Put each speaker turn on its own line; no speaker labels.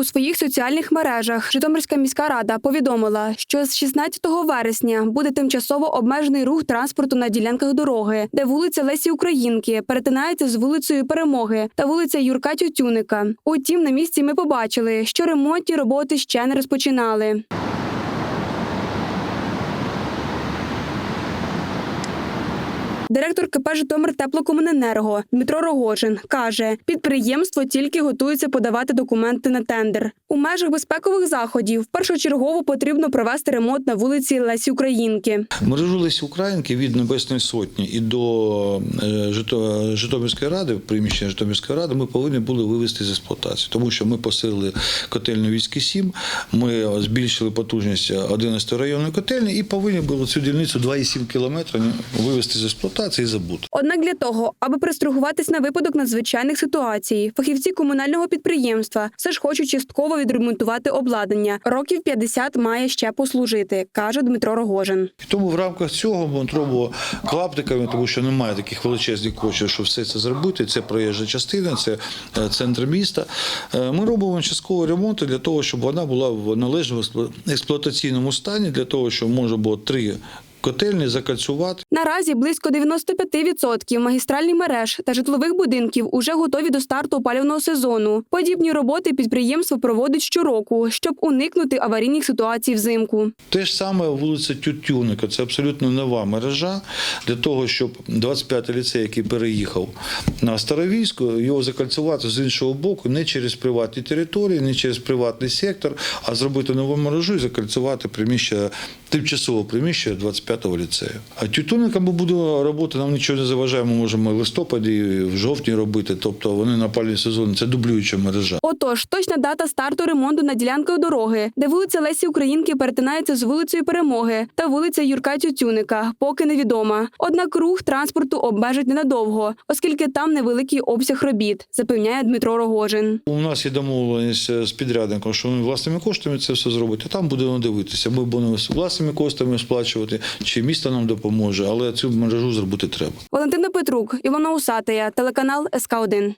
У своїх соціальних мережах Житомирська міська рада повідомила, що з 16 вересня буде тимчасово обмежений рух транспорту на ділянках дороги, де вулиця Лесі Українки перетинається з вулицею Перемоги та вулиця Юрка Тютюника. Утім, на місці ми побачили, що ремонтні роботи ще не розпочинали. Директор КП Житомир Теплокомуненерго Дмитро Рогожин каже, підприємство тільки готується подавати документи на тендер. У межах безпекових заходів першочергово потрібно провести ремонт на вулиці Лесі Українки.
Мережу Лесі Українки від Небесної Сотні і до е, Жито- Житомирської ради, приміщення Житомирської ради, ми повинні були вивести з експлуатації, тому що ми посилили котельну війські 7, ми збільшили потужність 11 районної котельні і повинні були цю дільницю 2,7 кілометра вивести з експлуатації і забути.
Однак для того, аби пристрахуватись на випадок надзвичайних ситуацій, фахівці комунального підприємства все ж хочуть частково відремонтувати обладнання. Років 50 має ще послужити, каже Дмитро Рогожин.
Тому в рамках цього робимо клаптиками, тому що немає таких величезних коштів, щоб все це зробити. Це проїжджа частина, це е, центр міста. Е, Ми робимо часткові ремонти для того, щоб вона була в належному експлу- експлуатаційному стані, для того, щоб можна було три котельні закальцювати.
Наразі близько 95% магістральних мереж та житлових будинків уже готові до старту опалювального сезону. Подібні роботи підприємство проводить щороку, щоб уникнути аварійних ситуацій взимку.
Те ж саме вулиця Тютюника, це абсолютно нова мережа для того, щоб 25-й ліцей, який переїхав на Старовійську, його закальцювати з іншого боку, не через приватні території, не через приватний сектор, а зробити нову мережу і закальцювати приміщення, тимчасове приміщення 25-го ліцею. А Тютюника ми будемо роботи, нам нічого не заважає, ми можемо в листопаді, в жовтні робити. Тобто вони на пальний сезон, це дублююча мережа.
Отож, точна дата старту ремонту на ділянках дороги, де вулиця Лесі Українки перетинається з вулицею Перемоги та вулиця Юрка Тютюника, поки невідома. Однак рух транспорту обмежить ненадовго, оскільки там невеликий обсяг робіт, запевняє Дмитро Рогожин.
У нас є домовленість з підрядником, що він власними коштами це все зробить. А там будемо дивитися. Ми будемо власними коштами сплачувати, чи місто нам допоможе, але цю мережу зробити треба.
Валентина Петрук, Івана Усатая, телеканал СК 1